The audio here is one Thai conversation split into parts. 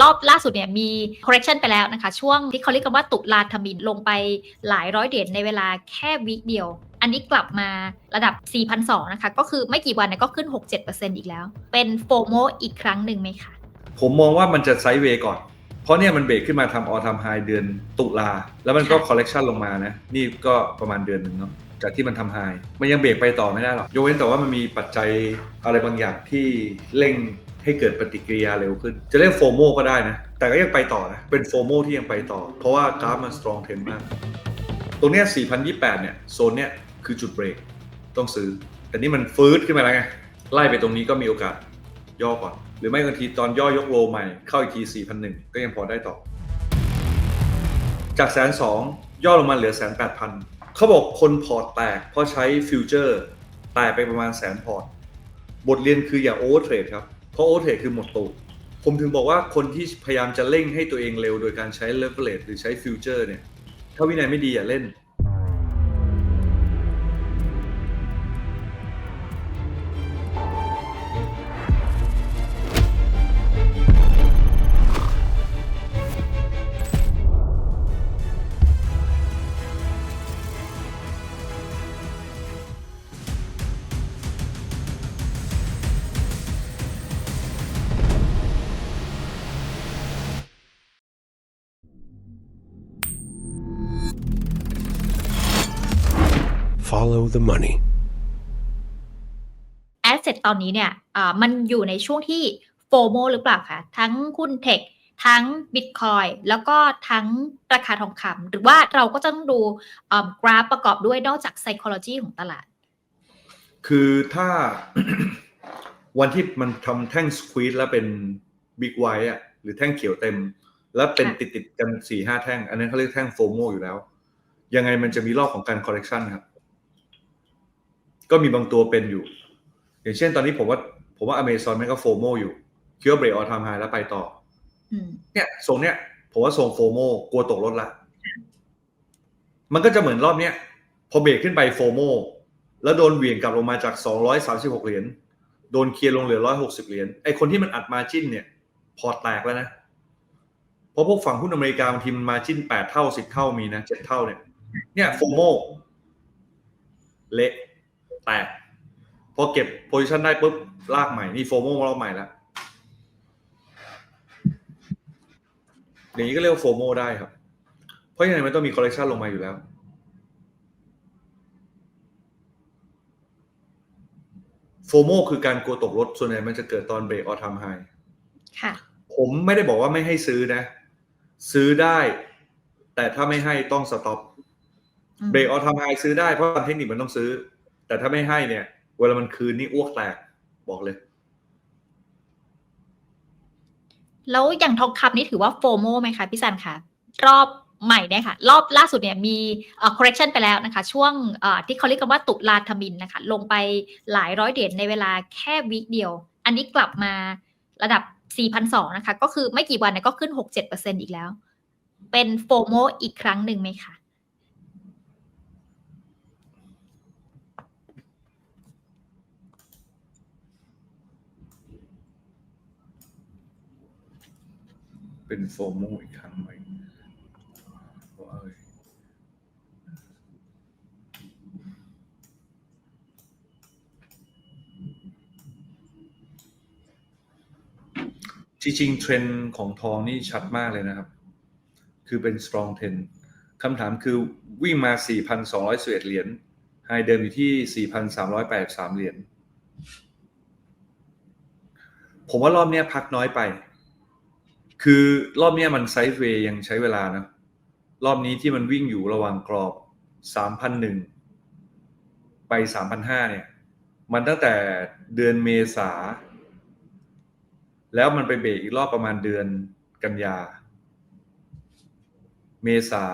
รอบล่าสุดเนี่ยมี correction ไปแล้วนะคะ ช่วงที่เขาเรียกกันว่าตุลาธมินลงไปหลายร้อยเหรียญในเวลาแค่วิเดียว อันนี้กลับมาระดับ 4,200 นะคะ ก็คือไม่กี่วันเนี่ยก็ขึ้น 6-7%อีกแล้ว เป็นโฟโมอีกครั้งหนึ่งไหมคะผมมองว่ามันจะไซด์เวย์ก่อน เพราะเนี่ยมันเบรกขึ้นมาทำออทำไฮเดือนตุลา แล้วมันก็คอลเลกชันลงมานะ นี่ก็ประมาณเดือนหนึ่งเนาะจากที่มันทำไฮมันยังเบรกไปต่อไม่ได้หรอกยกเว้นแต่ว่ามันมีปัจจัยอะไรบางอย่างที่เร่ง ให้เกิดปฏิกิริยาเร็วขึ้น จะเรียกโฟโมก็ได้นะ แต่ก็ยังไปต่อนะ เป็นโฟโมที่ยังไปต่อ เพราะว่ากราฟมันสตรองเทนมาก ตรงเนี้ย4,028 เนี่ย โซนเนี้ยคือจุดเบรก ต้องซื้อ แต่นี่มันฟื้นขึ้นมาแล้วไง ไล่ไปตรงนี้ก็มีโอกาสย่อก่อน หรือไม่บางทีตอนย่อยกโลใหม่ เข้าอีกที4,001 ก็ยังพอได้ต่อ จากแสนสองย่อลงมาเหลือแสนแปดพันเขาบอกคนพอร์ตแตก เพราะใช้ฟิวเจอร์แตกไปประมาณแสนพอร์ต บทเรียนคืออย่าโอเวอร์เทรดครับ ราะโอเวอร์เทรดคือหมดตูดผมถึงบอกว่าคนที่พยายามจะเร่งให้ตัวเองเร็วโดยการใช้เลเวลเลหรือใช้ฟิวเจอร์เนี่ย ถ้าวินัยไม่ดีอย่าเล่น Follow the money. แอสเซทตอนนี้เนี่ยอ่ามันอยู่ในช่วงที่โฟโมหรือเปล่าคะทั้งหุ้นเทคทั้งบิตคอยแล้วก็ทั้งราคาทองคำหรือว่าเราก็จะต้องดูอ่ากราฟประกอบด้วยนอกจาก psychology ของตลาด คือถ้าวันที่มันทำแท่งสควีตแล้วเป็นบิ๊กไวท์อะหรือแท่งเขียวเต็ม แล้วเป็นค่ะติดติดๆกันสี่ห้าแท่ง อันนั้นเขาเรียกแท่งโฟโมอยู่แล้ว ยังไงมันจะมีรอบของการคอ r เ e คชันครับ ก็มีบางตัวเป็นอยู่ อย่างเช่นตอนนี้ผมว่า ผมว่าอเมซอนมันก็โฟโมอยู่คิดว่าเบรกออทามไฮแล้วไปต่ออืมเนี่ยทรงเนี้ยผมว่าทรงโฟโมกลัวตกรถละ มันก็จะเหมือนรอบเนี้ยพอเบรกขึ้นไปโฟโมแล้วโดนเหวี่ยงกลับลงมาจาก 236 เหรียญโดนเคลียร์ลงเหลือ 160 เหรียญไอคนที่มันอัดมาจิ้นเนี่ย พอร์ตแตกแล้วนะ เพราะพวกฝั่งหุ้นอเมริกาบางทีมันมาจิ้น 8 เท่า 10 เท่ามีนะ 7 เท่าเนี่ย เนี่ยโฟโมเละ แตกพอเก็บโพซิชันได้ปุ๊บลากใหม่ นี่โฟโมรอบใหม่แล้วอย่างนี้ก็เรียกว่าโฟโมได้ครับ เพราะยังไงมันต้องมีคอลเล t ชันลงมาอยู่แล้ว โฟโมคือการกลัวตกรถ ส่วนใหญ่มันจะเกิดตอนเบรกออทามไฮค่ะผมไม่ได้บอกว่าไม่ให้ซื้อนะ ซื้อได้ แต่ถ้าไม่ให้ต้องสต็อปอืมเบรกออทามไฮซื้อได้เพราะตามเทคนิคมันต้องซื้อ แต่ถ้าไม่ให้เนี่ย เวลามันคืนนี่อ้วกแตกบอกเลย แล้วอย่างทองคำนี่ถือว่าโฟโมไหมคะพี่ซันคะรอบใหม่เนี่ยค่ะ รอบล่าสุดเนี่ยมีเอ่อ correction ไปแล้วนะคะ ช่วงเอ่อที่เขาเรียกกันว่าตุลาธมินนะคะ ลงไปหลายร้อยเหรียญในเวลาแค่วิเดียว อันนี้กลับมาระดับ 4,200 นะคะ ก็คือไม่กี่วันเนี่ยก็ขึ้น 6-7%อีกแล้ว เป็นโฟโมอีกครั้งหนึ่งไหมคะ เป็นโฟโมอีกครั้งไหมว่าจริงๆเทรนด์ของทองนี่ชัดมากเลยนะครับ คือเป็น strong trend คำถามคือวิ่งมา 4,211 เหรียญไฮเดิมอยู่ที่ 4,383 เหรียญ ผมว่ารอบนี้พักน้อยไป คือรอบนี้มันไซด์เวย์ยังใช้เวลานะ รอบนี้ที่มันวิ่งอยู่ระหว่างกรอบ3,001ไป3,005เนี่ย มันตั้งแต่เดือนเมษา แล้วมันไปเบรกอีกรอบประมาณเดือนกันยา เมษา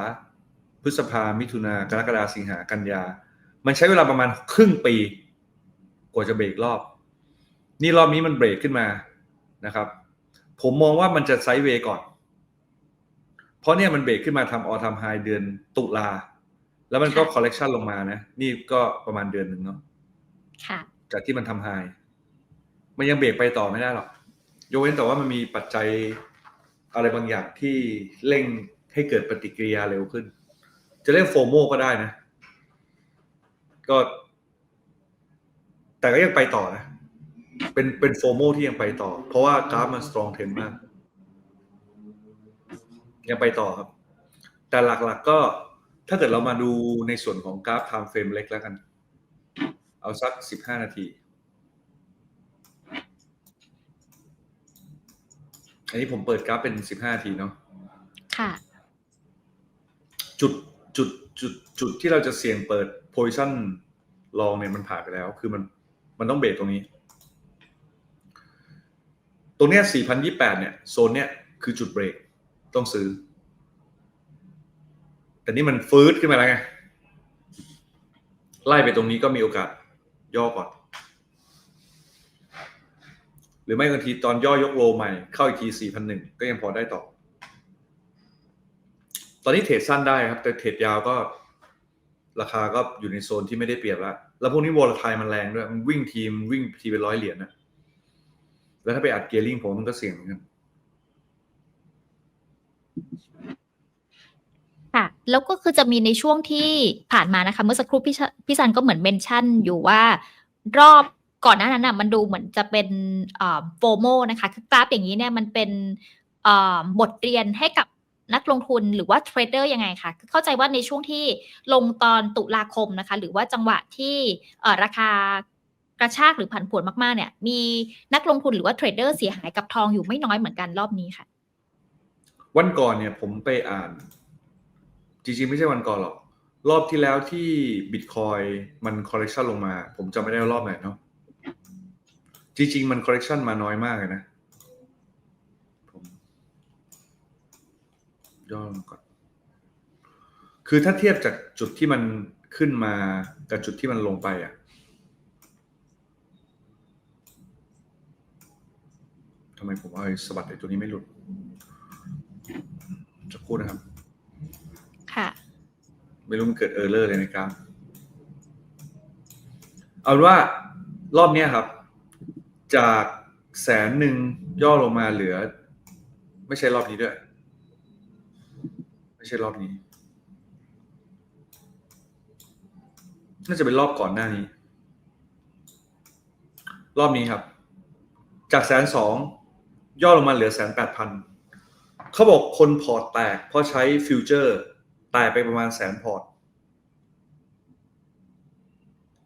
พฤษภา มิถุนากรกฎาสิงหากันยา มันใช้เวลาประมาณครึ่งปี กว่าจะเบรกรอบ นี่รอบนี้มันเบรกขึ้นมานะครับ ผมมองว่ามันจะไซด์เวย์ก่อน เพราะเนี่ยมันเบรกขึ้นมาทำออทำไฮเดือนตุลา แล้วมันก็ค่ะคอลเลกชันลงมานะ นี่ก็ประมาณเดือนหนึ่งเนาะค่ะจากที่มันทำไฮมันยังเบรกไปต่อไม่ได้หรอก ยกเว้นแต่ว่ามันมีปัจจัยอะไรบางอย่างที่เร่งให้เกิดปฏิกิริยาเร็วขึ้น จะเรียกโฟโมก็ได้นะ ก็ แต่ก็ยังไปต่อนะ เป็นเป็นโฟโมที่ยังไปต่อ เพราะว่ากราฟมันสตรองเทนมาก ยังไปต่อครับ แต่หลักๆก็ถ้าเกิดเรามาดูในส่วนของกราฟ time frame เล็กแล้วกัน เอาสักสิบห้านาที อันนี้ผมเปิดกราฟเป็นสิบห้านาทีเนาะค่ะ จุดจุดจุดจุดที่เราจะเสี่ยงเปิด position ลองเนี่ยมันผ่านไปแล้ว คือมันมันต้องเบรกตรงนี้ ตรงเนี้ย4,028 เนี่ยโซนเนี้ยคือจุดเบรกต้องซื้อ แต่นี่มันฟื้นขึ้นมาแล้วไง ไล่ไปตรงนี้ก็มีโอกาสย่อก่อน หรือไม่บางทีตอนย่อยกโลใหม่เข้าอีกที4,001 ก็ยังพอได้ต่อ ตอนนี้เทรดสั้นได้ครับ แต่เทรดยาวก็ราคาก็อยู่ในโซนที่ไม่ได้เปรียบแล้ว แล้วพวกนี้วอลทายมันแรงด้วย มันวิ่งทีมวิ่งทีเป็นร้อยเหรียญนะ แล้วถ้าไปอัดเกียร์ลิงผมมันก็เสี่ยงเหมือนกันค่ะ แล้วก็คือจะมีในช่วงที่ผ่านมานะคะ เมื่อสักครู่พี่พี่ซันก็เหมือนเมนชั่นอยู่ว่ารอบก่อนหน้านั้นน่ะมันดูเหมือนจะเป็นโฟโมนะคะ คือกราฟอย่างนี้เนี่ยมันเป็นบทเรียนให้กับนักลงทุนหรือว่าเทรดเดอร์ยังไงคะเข้าใจว่าในช่วงที่ลงตอนตุลาคมนะคะ หรือว่าจังหวะที่ราคา กระชากหรือผันผวนมากๆเนี่ย มีนักลงทุนหรือว่าเทรดเดอร์เสียหายกับทองอยู่ไม่น้อยเหมือนกันรอบนี้ค่ะ วันก่อนเนี่ยผมไปอ่าน จริงๆ ไม่ใช่วันก่อนหรอก รอบที่แล้วที่บิตคอยมันคอร์เรคชันลงมา ผมจำไม่ได้รอบไหนเนาะจริงๆ มันคอร์เรคชันมาน้อยมากเลยนะผมย่อลงก่อนคือถ้าเทียบจากจุดที่มันขึ้นมากับจุดที่มันลงไปอะ ไมผมเอาไอ้สะบัดไอ้ตัวนี้ไม่หลุดจะพูดนะครับ ค่ะ ไม่รู้มันเกิดเออร์เลอร์เลยนะครับ เอาเป็นว่ารอบเนี้ยครับ จากแสนหนึ่งย่อลงมาเหลือ ไม่ใช่รอบนี้ด้วย ไม่ใช่รอบนี้ น่าจะเป็นรอบก่อนหน้านี้ รอบนี้ครับ จากแสนสอง ย่อลงมาเหลือแสนแปดพันเขาบอกคนพอร์ตแตกเพราะใช้ฟิวเจอร์แตกไปประมาณแสนพอร์ต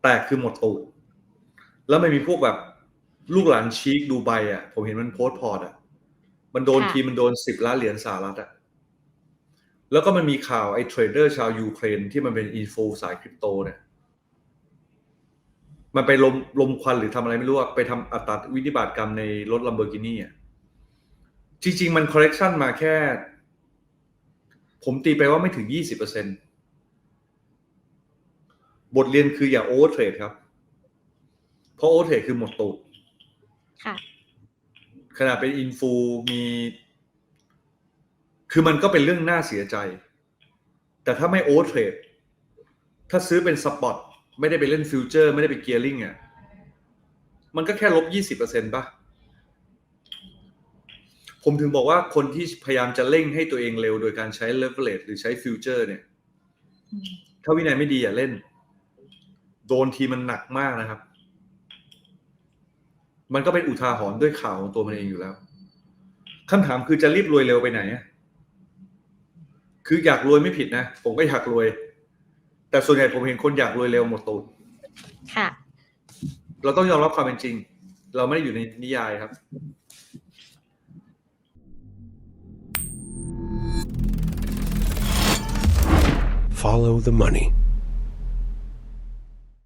แตกคือหมดตูด แล้วมันมีพวกแบบลูกหลานชีกดูไบอะ ผมเห็นมันโพสต์พอร์ตอะ มันโดนค่ะทีมันโดนสิบล้านเหรียญสหรัฐอะ แล้วก็มันมีข่าวไอ้เทรดเดอร์ชาวยูเครนที่มันเป็นอินฟูสายคริปโตเนี่ยมันไปลมลมควันหรือทำอะไรไม่รู้อะไปทำอัตราวินิบาตกรรมในรถลัมเบอร์กินี่อะ จริง ๆ มันคอ r เร c ชันมาแค่ ผมตีไปว่าไม่ถึงยี่สิบเปอร์เซ็นบทเรียนคืออย่าโอเวอร์เทรดครับ เพราะโอเวอร์เทรดคือหมดตูดค่ะขนาดเป็นอินฟูมี คือมันก็เป็นเรื่องน่าเสียใจ แต่ถ้าไม่โอเวอร์เทรดถ้าซื้อเป็นสปอตไม่ได้ไปเล่นฟิวเจอร์ ไม่ได้ไปเกียร์ลิงอะมันก็แค่ลบยี่สิบเปอร์เซ็นต์ป่ะ ผมถึงบอกว่าคนที่พยายามจะเร่งให้ตัวเองเร็วโดยการใช้เลเวลเลหรือใช้ฟิวเจอร์เนี่ยอืมถ้าวินัยไม่ดีอย่าเล่น โดนทีมันหนักมากนะครับ มันก็เป็นอุทาหรณ์ด้วยข่าวของตัวมันเองอยู่แล้วคำถามคือจะรีบรวยเร็วไปไหนอะคืออยากรวยไม่ผิดนะ ผมก็อยากรวย แต่ส่วนใหญ่ผมเห็นคนอยากรวยเร็วหมดตูดค่ะ เราต้องยอมรับความเป็นจริง เราไม่ได้อยู่ในนิยายครับ Follow the money.